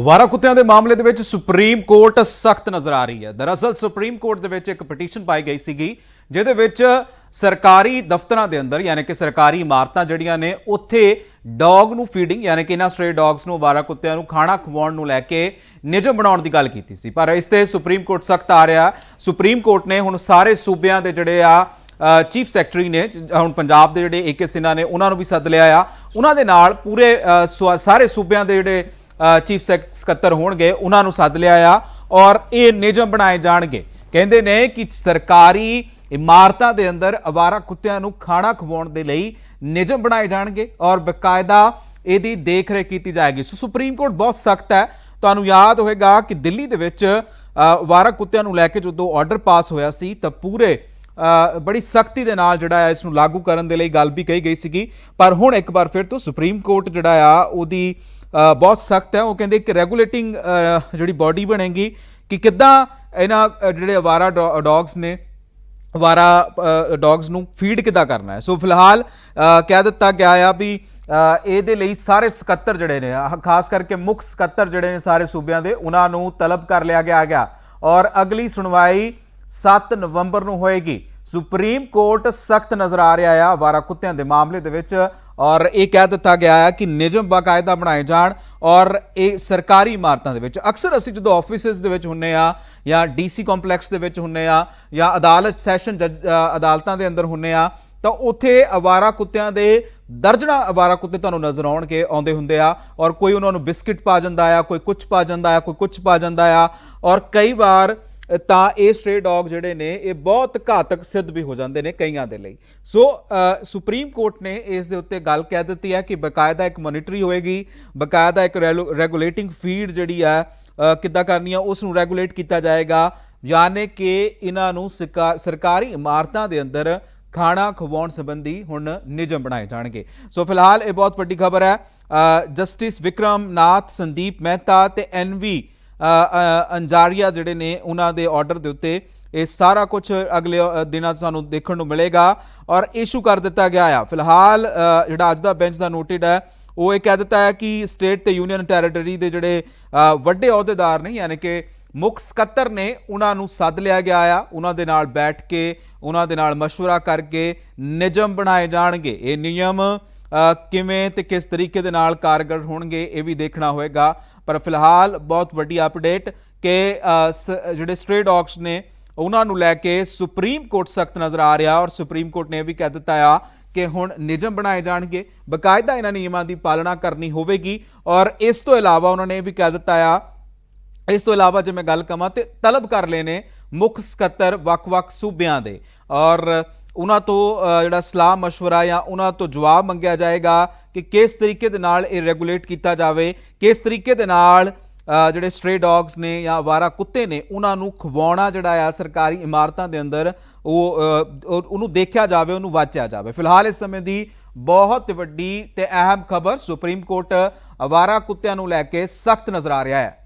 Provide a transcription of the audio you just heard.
ਵਾਰਾ ਕੁੱਤਿਆਂ ਦੇ ਮਾਮਲੇ ਦੇ ਵਿੱਚ ਸੁਪਰੀਮ ਕੋਰਟ ਸਖਤ ਨਜ਼ਰ ਆ ਰਹੀ ਹੈ। ਦਰਅਸਲ ਸੁਪਰੀਮ ਕੋਰਟ ਦੇ ਵਿੱਚ ਇੱਕ ਪਟੀਸ਼ਨ ਪਾਈ ਗਈ ਸੀਗੀ ਜਿਹਦੇ ਵਿੱਚ ਸਰਕਾਰੀ ਦਫ਼ਤਰਾਂ ਦੇ ਅੰਦਰ ਯਾਨੀ ਕਿ ਸਰਕਾਰੀ ਇਮਾਰਤਾਂ ਜਿਹੜੀਆਂ ਨੇ ਉੱਥੇ ਡੌਗ ਨੂੰ ਫੀਡਿੰਗ ਯਾਨੀ ਕਿ ਇਹਨਾਂ ਸਟ੍ਰੇ ਡੌਗਸ ਨੂੰ ਵਾਰਾ ਕੁੱਤਿਆਂ ਨੂੰ ਖਾਣਾ ਖਵਾਉਣ ਨੂੰ ਲੈ ਕੇ ਨਿਯਮ ਬਣਾਉਣ ਦੀ ਗੱਲ ਕੀਤੀ ਸੀ। ਪਰ ਇਸ ਤੇ ਸੁਪਰੀਮ ਕੋਰਟ ਸਖਤ ਆ ਰਿਹਾ। ਸੁਪਰੀਮ ਕੋਰਟ ਨੇ ਹੁਣ ਸਾਰੇ ਸੂਬਿਆਂ ਦੇ ਜਿਹੜੇ ਆ ਚੀਫ ਸੈਕਟਰੀ ਨੇ ਹੁਣ ਪੰਜਾਬ ਦੇ ਜਿਹੜੇ ਏਕੇ ਸਿਨਾ ਨੇ ਉਹਨਾਂ ਨੂੰ ਵੀ ਸੱਦ ਲਿਆ ਆ। ਉਹਨਾਂ ਦੇ ਨਾਲ ਪੂਰੇ ਅ, ਸਾਰੇ ਸੂਬਿਆਂ ਦੇ ਜਿਹੜੇ ਚੀਫ ਸਕੱਤਰ ਹੋਣਗੇ ਉਹਨਾਂ ਨੂੰ ਸੱਦ ਲਿਆ ਆ ਔਰ ਇਹ ਨਿਯਮ ਬਣਾਏ ਜਾਣਗੇ। ਕਹਿੰਦੇ ਨੇ ਕਿ ਸਰਕਾਰੀ ਇਮਾਰਤਾਂ ਦੇ ਅੰਦਰ ਅਵਾਰਾ ਕੁੱਤਿਆਂ ਨੂੰ ਖਾਣਾ ਖਵਾਉਣ ਦੇ ਲਈ ਨਿਯਮ ਬਣਾਏ ਜਾਣਗੇ ਔਰ ਬਕਾਇਦਾ ਇਹਦੀ ਦੇਖਰੇਖ ਕੀਤੀ ਜਾਏਗੀ। ਸੋ ਸੁਪਰੀਮ ਕੋਰਟ ਬਹੁਤ ਸਖਤ ਹੈ। ਤੁਹਾਨੂੰ ਯਾਦ ਹੋਵੇਗਾ ਕਿ ਦਿੱਲੀ ਦੇ ਵਿੱਚ ਅ, ਅਵਾਰਾ ਕੁੱਤਿਆਂ ਨੂੰ ਲੈ ਕੇ ਜਦੋਂ ਆਰਡਰ ਪਾਸ ਹੋਇਆ ਸੀ ਤਾਂ ਪੂਰੇ ਬੜੀ ਸਖਤੀ ਦੇ ਨਾਲ ਜਿਹੜਾ ਹੈ ਇਸ ਨੂੰ ਲਾਗੂ ਕਰਨ ਦੇ ਲਈ ਗੱਲ ਵੀ ਕਹੀ ਗਈ ਸੀਗੀ। ਪਰ ਹੁਣ ਇੱਕ ਵਾਰ ਫਿਰ ਤੋਂ ਸੁਪਰੀਮ ਕੋਰਟ ਜਿਹੜਾ ਆ ਉਹਦੀ ਬਹੁਤ ਸਖਤ ਹੈ। ਉਹ ਕਹਿੰਦੇ ਇੱਕ ਰੈਗੂਲੇਟਿੰਗ ਜਿਹੜੀ ਬਾਡੀ ਬਣੇਗੀ ਕਿ ਕਿੱਦਾਂ ਇਹਨਾਂ ਜਿਹੜੇ ਅਵਾਰਾ ਡੌਗਸ ਨੇ ਅਵਾਰਾ ਡੌਗਸ ਨੂੰ ਫੀਡ ਕਿੱਦਾਂ ਕਰਨਾ ਹੈ। ਸੋ ਫਿਲਹਾਲ ਕਹਿ ਦਿੱਤਾ ਗਿਆ ਆ ਵੀ ਇਹਦੇ ਲਈ ਸਾਰੇ ਸਕੱਤਰ ਜਿਹੜੇ ਨੇ ਖਾਸ ਕਰਕੇ ਮੁੱਖ ਸਕੱਤਰ ਜਿਹੜੇ ਨੇ ਸਾਰੇ ਸੂਬਿਆਂ ਦੇ, ਉਹਨਾਂ ਨੂੰ ਤਲਬ ਕਰ ਲਿਆ ਗਿਆ ਗਿਆ ਔਰ ਅਗਲੀ ਸੁਣਵਾਈ 7 ਨਵੰਬਰ ਨੂੰ ਹੋਏਗੀ। ਸੁਪਰੀਮ ਕੋਰਟ ਸਖਤ ਨਜ਼ਰ ਆ ਰਿਹਾ ਆ ਵਾਰਾ ਕੁੱਤਿਆਂ ਦੇ ਮਾਮਲੇ ਦੇ ਵਿੱਚ। ਔਰ ਇਹ ਕਹਿ ਦਿੱਤਾ ਗਿਆ ਹੈ ਕਿ ਨਿਯਮ ਬਾਕਾਇਦਾ ਬਣਾਏ ਜਾਣ ਔਰ ਇਹ ਸਰਕਾਰੀ ਇਮਾਰਤਾਂ ਦੇ ਵਿੱਚ, ਅਕਸਰ ਅਸੀਂ ਜਦੋਂ ਆਫਿਸਿਸ ਦੇ ਵਿੱਚ ਹੁੰਨੇ ਆ ਜਾਂ ਡੀਸੀ ਕੰਪਲੈਕਸ ਦੇ ਵਿੱਚ ਹੁੰਨੇ ਆ ਜਾਂ ਅਦਾਲਤ ਸੈਸ਼ਨ ਜੱਜ ਅਦਾਲਤਾਂ ਦੇ ਅੰਦਰ ਹੁੰਨੇ ਆ, ਤਾਂ ਉੱਥੇ ਅਵਾਰਾ ਕੁੱਤਿਆਂ ਦੇ ਦਰਜਣਾ ਅਵਾਰਾ ਕੁੱਤੇ ਤੁਹਾਨੂੰ ਨਜ਼ਰ ਆਉਣਗੇ, ਆਉਂਦੇ ਹੁੰਦੇ ਆ ਔਰ ਕੋਈ ਉਹਨਾਂ ਨੂੰ ਬਿਸਕਟ ਪਾ ਜਾਂਦਾ ਆ, ਕੋਈ ਕੁਝ ਪਾ ਜਾਂਦਾ ਆ, ਕੋਈ ਕੁਝ ਪਾ ਜਾਂਦਾ ਆ ਔਰ ਕਈ ਵਾਰ ਤਾਂ ਇਹ ਸਟ੍ਰੇ ਡੌਗ ਜਿਹੜੇ ਨੇ, ਇਹ ਬਹੁਤ ਘਾਤਕ ਸਿੱਧ ਵੀ ਹੋ ਜਾਂਦੇ ਨੇ ਕਈਆਂ ਦੇ ਲਈ। ਸੋ ਸੁਪਰੀਮ ਕੋਰਟ ਨੇ ਇਸ ਦੇ ਉੱਤੇ ਗੱਲ ਕਹਿ ਦਿੱਤੀ ਹੈ ਕਿ ਬਕਾਇਦਾ ਇੱਕ ਮੋਨਿਟਰੀ ਹੋਏਗੀ, ਬਕਾਇਦਾ ਇੱਕ ਰੈਗੂਲੇਟਿੰਗ ਫੀਡ ਜਿਹੜੀ ਹੈ ਕਿੱਦਾਂ ਕਰਨੀ ਆ ਉਸ ਨੂੰ ਰੈਗੂਲੇਟ ਕੀਤਾ ਜਾਏਗਾ, ਯਾਨੀ ਕਿ ਇਹਨਾਂ ਨੂੰ ਸਰਕਾ- ਸਰਕਾਰੀ ਇਮਾਰਤਾਂ ਦੇ ਅੰਦਰ ਖਾਣਾ ਖਵਾਉਣ ਸੰਬੰਧੀ ਹੁਣ ਨਿਯਮ ਬਣਾਏ ਜਾਣਗੇ। ਸੋ ਫਿਲਹਾਲ ਇਹ ਬਹੁਤ ਵੱਡੀ ਖਬਰ ਹੈ। ਜਸਟਿਸ ਵਿਕਰਮ ਨਾਥ, ਸੰਦੀਪ ਮਹਿਤਾ ਤੇ ਐਨਵੀ ਅੰਜਾਰੀਆ ਜਿਹੜੇ ਨੇ ਉਹਨਾਂ ਦੇ ਆਰਡਰ ਦੇ ਉੱਤੇ ਇਹ ਸਾਰਾ ਕੁਝ ਅਗਲੇ ਅ, ਦਿਨਾਂ 'ਚ ਸਾਨੂੰ ਦੇਖਣ ਨੂੰ ਮਿਲੇਗਾ ਔਰ ਇਸ਼ੂ ਕਰ ਦਿੱਤਾ ਗਿਆ ਆ ਫਿਲਹਾਲ ਅ, ਜਿਹੜਾ ਅੱਜ ਦਾ ਬੈਂਚ ਦਾ ਨੋਟਿਡ ਹੈ ਉਹ ਇਹ ਕਹਿ ਦਿੱਤਾ ਹੈ ਕਿ ਸਟੇਟ ਤੇ ਯੂਨੀਅਨ ਟੈਰੀਟਰੀ ਦੇ ਜਿਹੜੇ ਅ, ਵੱਡੇ ਅਹੁਦੇਦਾਰ ਨੇ ਯਾਨੀ ਕਿ ਮੁੱਖ ਸਕੱਤਰ ਨੇ ਉਹਨਾਂ ਨੂੰ ਸੱਦ ਲਿਆ ਗਿਆ ਆ ਉਹਨਾਂ ਦੇ ਨਾਲ ਬੈਠ ਕੇ ਉਹਨਾਂ ਦੇ ਨਾਲ مشورہ ਕਰਕੇ ਨਿਯਮ ਬਣਾਏ ਜਾਣਗੇ ਇਹ ਨਿਯਮ ਅ, ਕਿਵੇਂ ਤੇ ਕਿਸ ਤਰੀਕੇ ਦੇ ਨਾਲ ਕਾਰਗਰ ਹੋਣਗੇ ਇਹ ਵੀ ਦੇਖਣਾ ਹੋਏਗਾ। ਪਰ ਫਿਲਹਾਲ ਬਹੁਤ ਵੱਡੀ ਅਪਡੇਟ ਕਿ ਸ- ਜਿਹੜੇ ਸਟ੍ਰੇ ਡੌਗਸ ਨੇ, ਉਹਨਾਂ ਨੂੰ ਲੈ ਕੇ ਸੁਪਰੀਮ ਕੋਰਟ ਸਖਤ ਨਜ਼ਰ ਆ ਰਿਹਾ ਔਰ ਸੁਪਰੀਮ ਕੋਰਟ ਨੇ ਇਹ ਵੀ ਕਹਿ ਦਿੱਤਾ ਆ ਕਿ ਹੁਣ ਨਿਯਮ ਬਣਾਏ ਜਾਣਗੇ। ਬਕਾਇਦਾ ਇਹਨਾਂ ਨਿਯਮਾਂ ਦੀ ਪਾਲਣਾ ਕਰਨੀ ਹੋਵੇਗੀ ਔਰ ਇਸ ਤੋਂ ਇਲਾਵਾ ਉਹਨਾਂ ਨੇ ਇਹ ਵੀ ਕਹਿ ਦਿੱਤਾ ਆ, ਇਸ ਤੋਂ ਇਲਾਵਾ ਜੇ ਮੈਂ ਗੱਲ ਕਰਾਂ ਤੇ ਤਲਬ ਕਰ ਲਏ ਨੇ ਮੁੱਖ ਸਕੱਤਰ ਵੱਖ-ਵੱਖ ਸੂਬਿਆਂ ਦੇ ਔਰ ਉਹਨਾਂ ਤੋਂ ਅ, ਜਿਹੜਾ ਸਲਾਹ مشورہ ਜਾਂ ਉਹਨਾਂ ਤੋਂ ਜਵਾਬ ਮੰਗਿਆ ਜਾਏਗਾ ਕਿ ਕਿਸ ਤਰੀਕੇ ਦੇ ਨਾਲ ਇਹ ਰੈਗੂਲੇਟ ਕੀਤਾ ਜਾਵੇ ਕਿਸ ਤਰੀਕੇ ਦੇ ਨਾਲ ਅ, ਜਿਹੜੇ ਸਟ੍ਰੇ ਡੌਗਸ ਨੇ ਜਾਂ ਅਵਾਰਾ ਕੁੱਤੇ ਨੇ ਉਹਨਾਂ ਨੂੰ ਖਵਾਉਣਾ ਜਿਹੜਾ ਆ ਸਰਕਾਰੀ ਇਮਾਰਤਾਂ ਦੇ ਅੰਦਰ ਉਹ ਅ, ਉਹ- ਉਹਨੂੰ ਦੇਖਿਆ ਜਾਵੇ ਉਹਨੂੰ ਵਾਚਿਆ ਜਾਵੇ ਫਿਲਹਾਲ ਇਸ ਸਮੇਂ ਦੀ ਬਹੁਤ ਵੱਡੀ ਤੇ ਅਹਿਮ ਖਬਰ ਸੁਪਰੀਮ ਕੋਰਟ ਅਵਾਰਾ ਕੁੱਤਿਆਂ ਨੂੰ ਲੈ ਕੇ ਸਖਤ ਨਜ਼ਰ ਆ ਰਿਹਾ ਹੈ